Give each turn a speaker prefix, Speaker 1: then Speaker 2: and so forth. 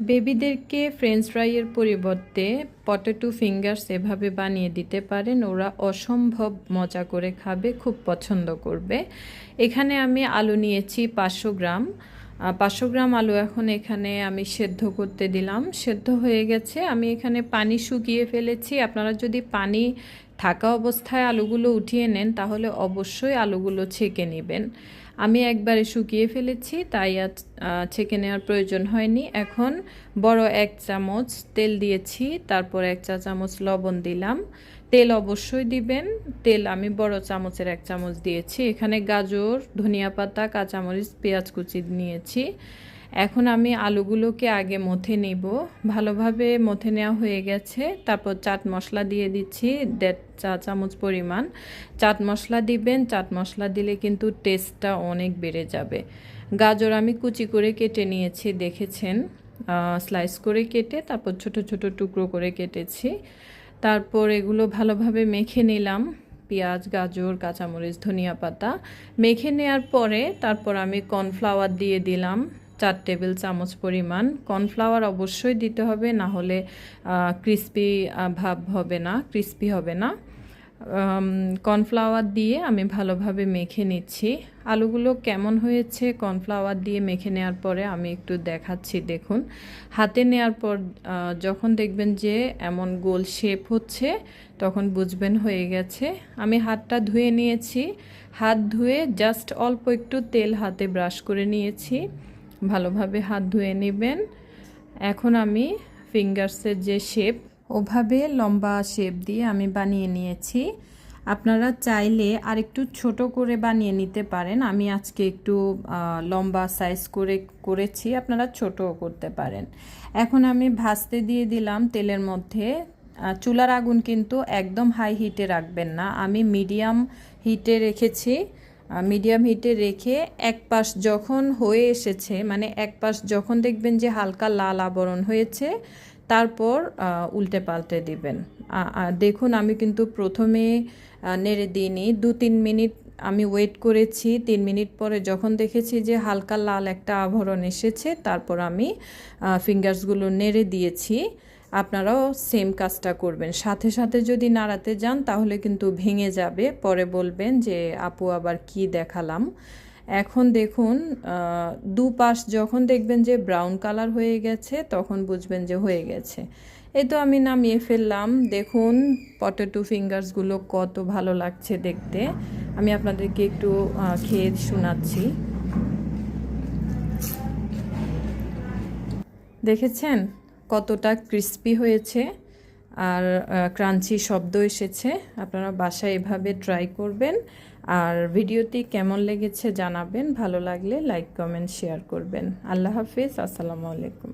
Speaker 1: বেবিদেরকে French ফ্রাইয়ের পরিবর্তে potato fingers এভাবে বানিয়ে দিতে পারেন। ওরা অসম্ভব মজা করে খাবে, খুব পছন্দ করবে। এখানে আমি আলু নিয়েছি পাঁচশো গ্রাম। পাঁচশো গ্রাম আলু এখন এখানে আমি সেদ্ধ করতে দিলাম। সেদ্ধ হয়ে গেছে। আমি এখানে পানি শুকিয়ে ফেলেছি। আপনারা যদি পানি থাকা অবস্থায় আলুগুলো উঠিয়ে নেন, তাহলে অবশ্যই আলুগুলো ছেঁকে নেবেন। আমি একবারে শুকিয়ে ফেলেছি, তাই আর ছেঁকে নেওয়ার প্রয়োজন হয়নি। এখন বড় এক চামচ তেল দিয়েছি, তারপর এক চা চামচ লবণ দিলাম। তেল অবশ্যই দিবেন। তেল আমি বড় চামচের এক চামচ দিয়েছি। এখানে গাজর, ধনিয়া পাতা, কাঁচামরিচ, পেঁয়াজ কুচি নিয়েছি। এখন আমি আলুগুলোকে আগে মথে নিব। ভালোভাবে মথে নেওয়া হয়ে গেছে। তারপর চাট মশলা দিয়ে দিচ্ছি দেড় চা চামচ পরিমাণ। চাট মশলা দিবেন, চাট মশলা দিলে কিন্তু টেস্টটা অনেক বেড়ে যাবে। গাজর আমি কুচি করে কেটে নিয়েছি, দেখেছেন? স্লাইস করে কেটে তারপর ছোট ছোট টুকরো করে কেটেছি। তারপর এগুলো ভালোভাবে মেখে নিলাম। পেঁয়াজ, গাজর, কাঁচামরিচ, ধনিয়া পাতা। মেখে নেওয়ার পরে তারপর আমি কর্নফ্লাওয়ার দিয়ে দিলাম। চার টেবিল চামচ পরিমাণ। কর্নফ্লাওয়ার অবশ্যই দিতে হবে, না হলে ক্রিস্পি ভাব হবে না, ক্রিস্পি হবে না। কর্নফ্লাওয়ার দিয়ে আমি ভালোভাবে মেখে নিচ্ছি। আলুগুলো কেমন হয়েছে কর্নফ্লাওয়ার দিয়ে মেখে নেওয়ার পরে আমি একটু দেখাচ্ছি, দেখুন। হাতে নেওয়ার পর যখন দেখবেন যে এমন গোল শেপ হচ্ছে, তখন বুঝবেন হয়ে গেছে। আমি হাতটা ধুয়ে নিয়েছি। হাত ধুয়ে জাস্ট অল্প একটু তেল হাতে ব্রাশ করে নিয়েছি। ভালোভাবে হাত ধুয়ে নেবেন। এখন আমি ফিঙ্গার্সের যে শেপ, ওভাবে লম্বা শেপ দিয়ে আমি বানিয়ে নিয়েছি। আপনারা চাইলে আর একটু ছোট করে বানিয়ে নিতে পারেন। আমি আজকে একটু লম্বা সাইজ করে করেছি, আপনারা ছোটও করতে পারেন। এখন আমি ভাজতে দিয়ে দিলাম তেলের মধ্যে। চুলার আগুন কিন্তু একদম হাই হিটে রাখবেন না। আমি মিডিয়াম হিটে রেখেছি। মিডিয়াম হিটে রেখে এক পাশ যখন হয়ে এসেছে মানে এক পাশ যখন দেখবেন যে হালকা লাল আবরণ হয়েছে, তারপর উল্টে পাল্টে দিবেন। দেখুন আমি কিন্তু প্রথমে নেড়ে দিইনি। দু তিন মিনিট আমি ওয়েট করেছি। তিন মিনিট পরে যখন দেখেছি যে হালকা লাল একটা আভরণ এসেছে, তারপর আমি ফিঙ্গার্সগুলো নেড়ে দিয়েছি। আপনারাও সেম কাজটা করবেন। সাথে সাথে যদি নাড়াতে যান, তাহলে কিন্তু ভেঙে যাবে। পরে বলবেন যে, আপু, আবার কি দেখালাম? এখন দেখুন দুপাশ যখন দেখবেন যে ব্রাউন কালার হয়ে গেছে, তখন বুঝবেন যে হয়ে গেছে। এই তো আমি নামিয়ে ফেললাম। দেখুন পটেটো ফিঙ্গার্সগুলো কত ভালো লাগছে দেখতে। আমি আপনাদেরকে একটু খেয়ে শোনাচ্ছি। দেখেছেন? কতটা ক্রিস্পি হয়েছে আর ক্রাঞ্চি শব্দ এসেছে। আপনারা বাসায় এভাবে ট্রাই করবেন। আর ভিডিওটি কেমন লেগেছে জানাবেন। ভালো লাগলে লাইক কমেন্ট শেয়ার করবেন। আল্লাহ হাফিজ। আসসালামু আলাইকুম।